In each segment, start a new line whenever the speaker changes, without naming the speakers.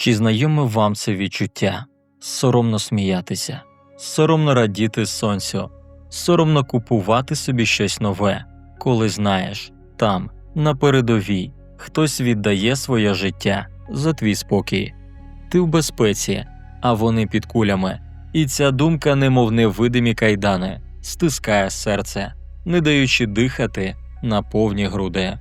Чи знайоме вам це відчуття? Соромно сміятися, соромно радіти сонцю, соромно купувати собі щось нове, коли знаєш, там, на передовій, хтось віддає своє життя за твій спокій. Ти в безпеці, а вони під кулями, і ця думка, немов невидимі кайдани, стискає серце, не даючи дихати на повні груди.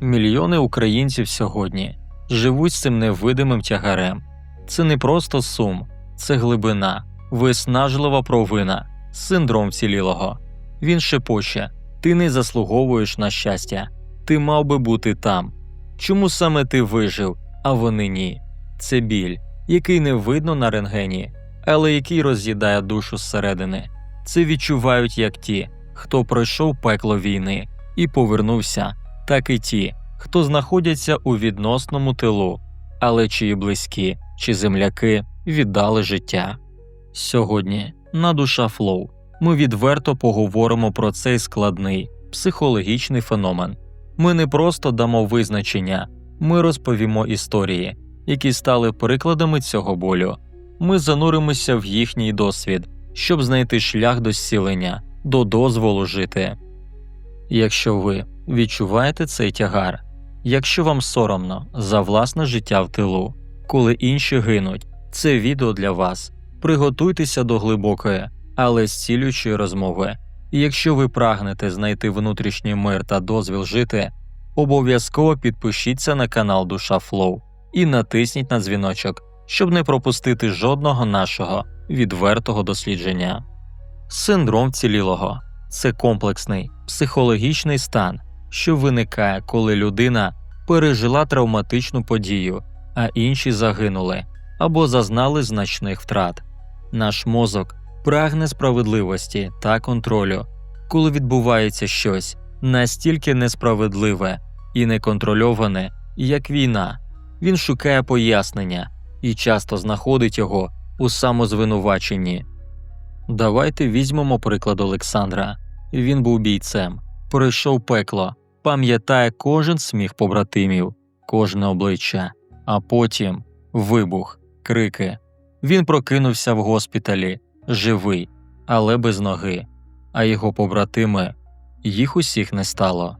Мільйони українців сьогодні живуть з цим невидимим тягарем. Це не просто сум, це глибина, виснажлива провина, синдром вцілілого. Він шепоче ти не заслуговуєш на щастя, ти мав би бути там. Чому саме ти вижив, а вони ні? Це біль, який не видно на рентгені, але який роз'їдає душу зсередини. Це відчувають як ті, хто пройшов пекло війни і повернувся, так і ті, хто знаходяться у відносному тилу, але чиї близькі чи земляки віддали життя. Сьогодні на душа флоу ми відверто поговоримо про цей складний психологічний феномен. Ми не просто дамо визначення, ми розповімо історії, які стали прикладами цього болю. Ми зануримося в їхній досвід, щоб знайти шлях до зцілення, до дозволу жити. Якщо ви відчуваєте цей тягар, якщо вам соромно за власне життя в тилу, коли інші гинуть, це відео для вас. Приготуйтеся до глибокої, але зцілюючої розмови. І якщо ви прагнете знайти внутрішній мир та дозвіл жити, обов'язково підпишіться на канал Душа Флоу і натисніть на дзвіночок, щоб не пропустити жодного нашого відвертого дослідження. Синдром вцілілого це комплексний психологічний стан, що виникає, коли людина пережила травматичну подію, а інші загинули або зазнали значних втрат. Наш мозок прагне справедливості та контролю, коли відбувається щось настільки несправедливе і неконтрольоване, як війна. Він шукає пояснення і часто знаходить його у самозвинуваченні. Давайте візьмемо приклад Олександра. Він був бійцем, пройшов пекло, пам'ятає кожен сміх побратимів, кожне обличчя, а потім вибух, крики. Він прокинувся в госпіталі, живий, але без ноги, а його побратими їх усіх не стало.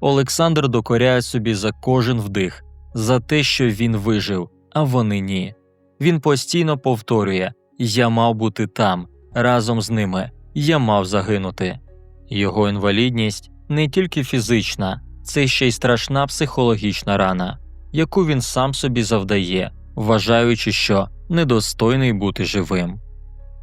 Олександр докоряє собі за кожен вдих, за те, що він вижив, а вони ні. Він постійно повторює Я мав бути там, разом з ними, я мав загинути. Його інвалідність не тільки фізична, це ще й страшна психологічна рана, яку він сам собі завдає, вважаючи, що недостойний бути живим.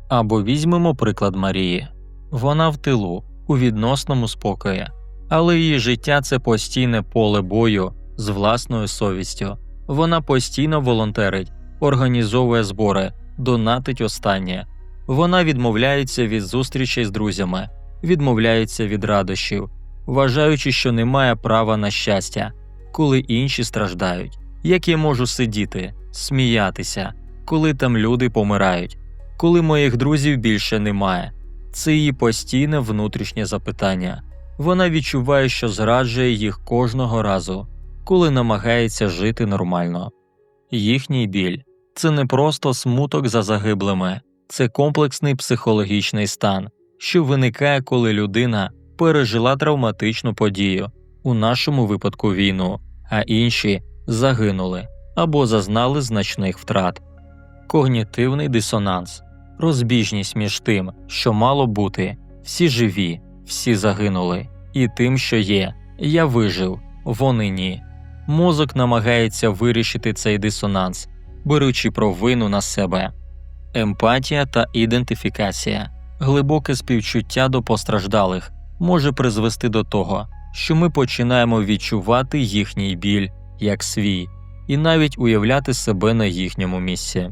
Або візьмемо приклад Марії вона в тилу, у відносному спокої, але її життя це постійне поле бою з власною совістю. Вона постійно волонтерить, організовує збори, донатить останнє. Вона відмовляється від зустрічей з друзями, відмовляється від радощів, вважаючи, що не має права на щастя, коли інші страждають. Як я можу сидіти, сміятися, коли там люди помирають, коли моїх друзів більше немає. Це її постійне внутрішнє запитання. Вона відчуває, що зраджує їх кожного разу, коли намагається жити нормально. Їхній біль це не просто смуток за загиблими, це комплексний психологічний стан, що виникає, коли людина пережила травматичну подію, у нашому випадку війну, а інші загинули або зазнали значних втрат. Когнітивний дисонанс, розбіжність між тим, що мало бути, всі живі, всі загинули, і тим, що є, я вижив, вони ні. Мозок намагається вирішити цей дисонанс, беручи провину на себе. Емпатія та ідентифікація, глибоке співчуття до постраждалих може призвести до того, що ми починаємо відчувати їхній біль як свій і навіть уявляти себе на їхньому місці.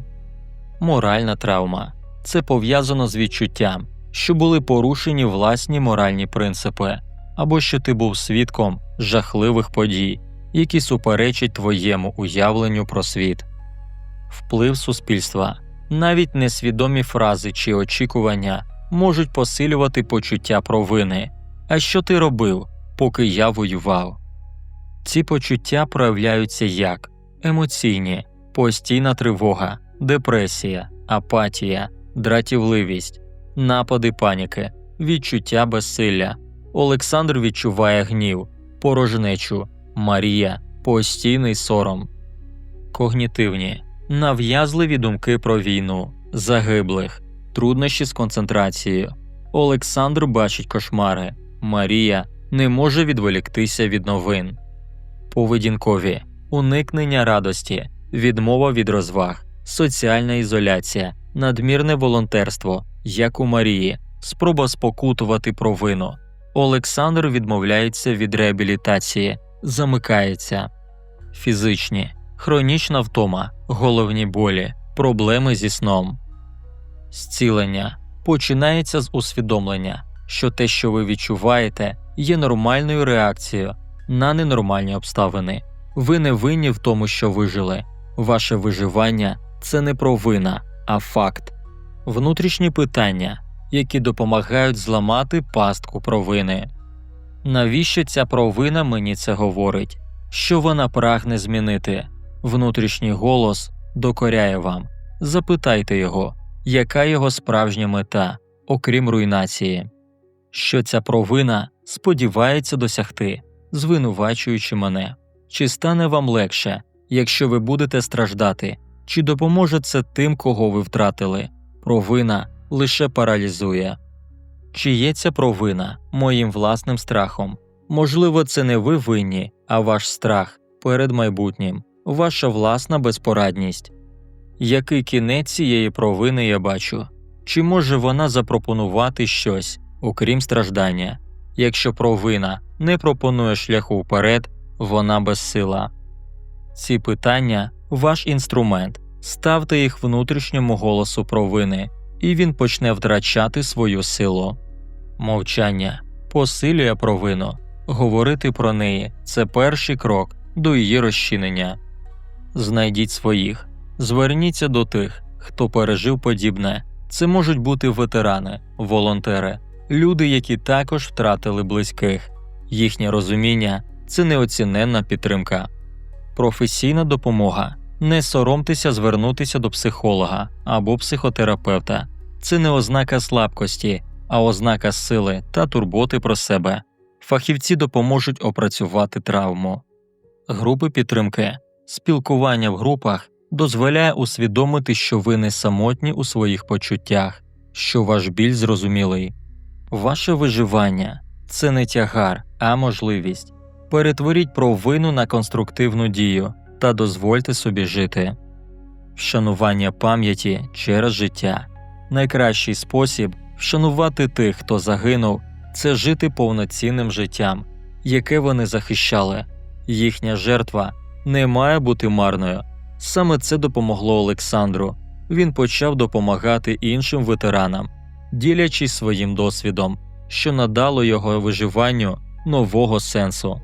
Моральна травма це пов'язано з відчуттям, що були порушені власні моральні принципи, або що ти був свідком жахливих подій, які суперечать твоєму уявленню про світ, вплив суспільства, навіть несвідомі фрази чи очікування можуть посилювати почуття провини. А що ти робив, поки я воював? Ці почуття проявляються як емоційні, постійна тривога, депресія, апатія, дратівливість, напади паніки, відчуття безсилля. Олександр відчуває гнів, порожнечу, Марія постійний сором, когнітивні, нав'язливі думки про війну, загиблих, труднощі з концентрацією. Олександр бачить кошмари, Марія не може відволіктися від новин, поведінкові, уникнення радості, відмова від розваг, соціальна ізоляція, надмірне волонтерство, як у Марії, спроба спокутувати провину. Олександр відмовляється від реабілітації, замикається, фізичні, хронічна втома, головні болі, проблеми зі сном. Зцілення починається з усвідомлення, що те, що ви відчуваєте, є нормальною реакцією на ненормальні обставини. Ви не винні в тому, що вижили. Ваше виживання це не провина, а факт. Внутрішні питання, які допомагають зламати пастку провини. Навіщо ця провина мені це говорить? Що вона прагне змінити? Внутрішній голос докоряє вам. Запитайте його, яка його справжня мета, окрім руйнації, що ця провина сподівається досягти, звинувачуючи мене, чи стане вам легше, якщо ви будете страждати, чи допоможе це тим, кого ви втратили? Провина лише паралізує. Чи є ця провина моїм власним страхом? Можливо, це не ви винні, а ваш страх перед майбутнім, ваша власна безпорадність. Який кінець цієї провини я бачу? Чи може вона запропонувати щось, окрім страждання? Якщо провина не пропонує шляху вперед, вона безсила. Ці питання ваш інструмент, ставте їх внутрішньому голосу провини, і він почне втрачати свою силу. Мовчання посилює провину, говорити про неї це перший крок до її розчинення. Знайдіть своїх, зверніться до тих, хто пережив подібне. Це можуть бути ветерани, волонтери, люди, які також втратили близьких, їхнє розуміння це неоціненна підтримка, професійна допомога. Не соромтеся звернутися до психолога або психотерапевта. Це не ознака слабкості, а ознака сили та турботи про себе. Фахівці допоможуть опрацювати травму. Групи підтримки, спілкування в групах дозволяє усвідомити, що ви не самотні у своїх почуттях, що ваш біль зрозумілий. Ваше виживання це не тягар, а можливість. Перетворіть провину на конструктивну дію та дозвольте собі жити. Вшанування пам'яті через життя найкращий спосіб вшанувати тих, хто загинув, це жити повноцінним життям, яке вони захищали. Їхня жертва не має бути марною. Саме це допомогло Олександру. Він почав допомагати іншим ветеранам, ділячись своїм досвідом, що надало його виживанню нового сенсу.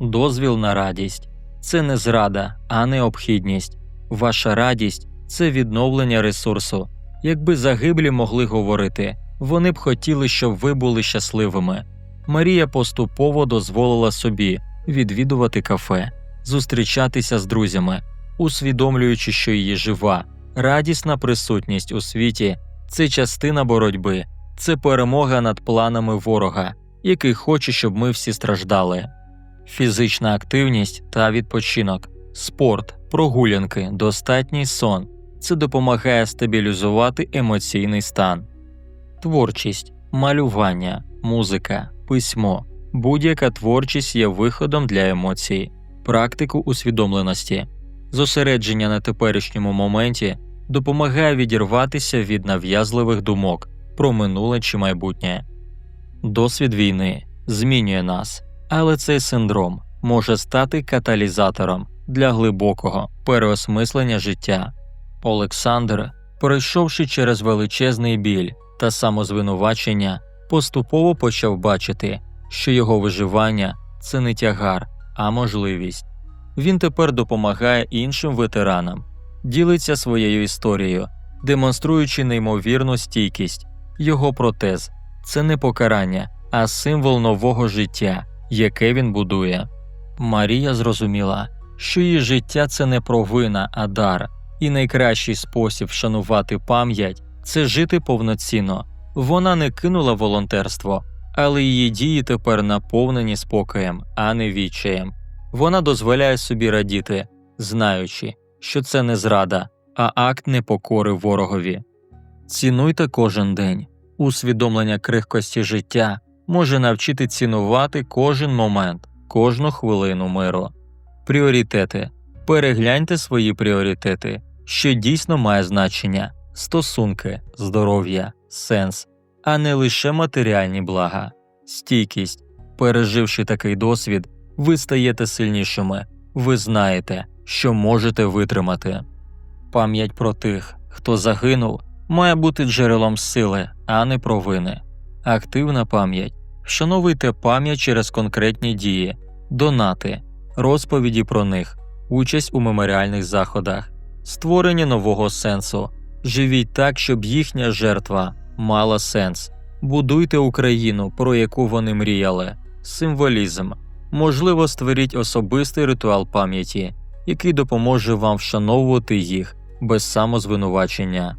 Дозвіл на радість це не зрада, а необхідність. Ваша радість це відновлення ресурсу. Якби загиблі могли говорити, вони б хотіли, щоб ви були щасливими. Марія поступово дозволила собі відвідувати кафе, зустрічатися з друзями, усвідомлюючи, що її жива, радісна присутність у світі це частина боротьби, це перемога над планами ворога, який хоче, щоб ми всі страждали. Фізична активність та відпочинок, спорт, прогулянки, достатній сон. Це допомагає стабілізувати емоційний стан, творчість, малювання, музика, письмо. Будь-яка творчість є виходом для емоцій, практику усвідомленості, зосередження на теперішньому моменті допомагає відірватися від нав'язливих думок про минуле чи майбутнє. Досвід війни змінює нас, але цей синдром може стати каталізатором для глибокого переосмислення життя. Олександр, пройшовши через величезний біль та самозвинувачення, поступово почав бачити, що його виживання це не тягар, а можливість. Він тепер допомагає іншим ветеранам, ділиться своєю історією, демонструючи неймовірну стійкість. Його протез це не покарання, а символ нового життя, яке він будує. Марія зрозуміла, що її життя це не провина, а дар, і найкращий спосіб вшанувати пам'ять це жити повноцінно. Вона не кинула волонтерство, але її дії тепер наповнені спокоєм, а не відчаєм. Вона дозволяє собі радіти, знаючи, що це не зрада, а акт непокори ворогові. Цінуйте кожен день. Усвідомлення крихкості життя може навчити цінувати кожен момент, кожну хвилину миру. Пріоритети. Перегляньте свої пріоритети, що дійсно має значення стосунки, здоров'я, сенс, а не лише матеріальні блага, стійкість. Переживши такий досвід, ви стаєте сильнішими, ви знаєте, що можете витримати. Пам'ять про тих, хто загинув, має бути джерелом сили, а не провини. Активна пам'ять. Вшановуйте пам'ять через конкретні дії, донати, розповіді про них, участь у меморіальних заходах, створення нового сенсу. Живіть так, щоб їхня жертва мала сенс. Будуйте Україну, про яку вони мріяли, символізм. Можливо, створіть особистий ритуал пам'яті, який допоможе вам вшановувати їх без самозвинувачення.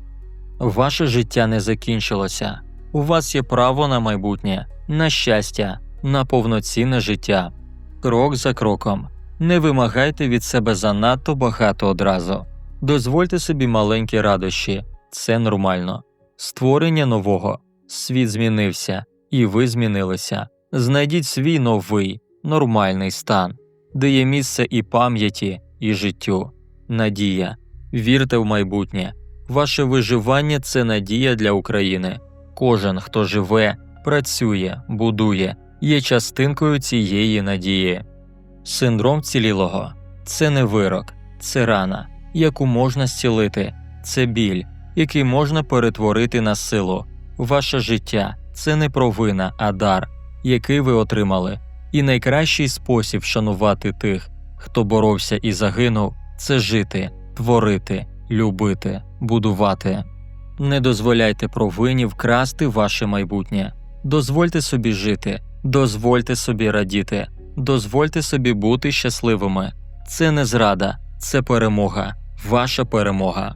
Ваше життя не закінчилося. У вас є право на майбутнє, на щастя, на повноцінне життя. Крок за кроком. Не вимагайте від себе занадто багато одразу. Дозвольте собі маленькі радощі, це нормально. Створення нового. Світ змінився, і ви змінилися. Знайдіть свій новий, нормальний стан, де є місце і пам'яті, і життю. Надія. Вірте в майбутнє. Ваше виживання це надія для України. Кожен, хто живе, працює, будує, є частинкою цієї надії. Синдром цілілого це не вирок, це рана, яку можна зцілити, це біль, який можна перетворити на силу. Ваше життя це не провина, а дар, який ви отримали. І найкращий спосіб шанувати тих, хто боровся і загинув, це жити, творити, любити, будувати. Не дозволяйте провині вкрасти ваше майбутнє. Дозвольте собі жити, дозвольте собі радіти, дозвольте собі бути щасливими. Це не зрада, це перемога, ваша перемога.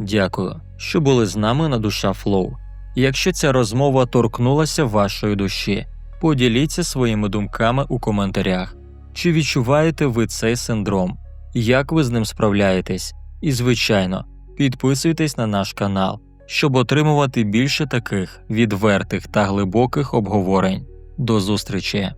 Дякую, що були з нами на душа Флоу. Якщо ця розмова торкнулася вашої душі, поділіться своїми думками у коментарях. Чи відчуваєте ви цей синдром? Як ви з ним справляєтесь? І, звичайно, підписуйтесь на наш канал, щоб отримувати більше таких відвертих та глибоких обговорень. До зустрічі!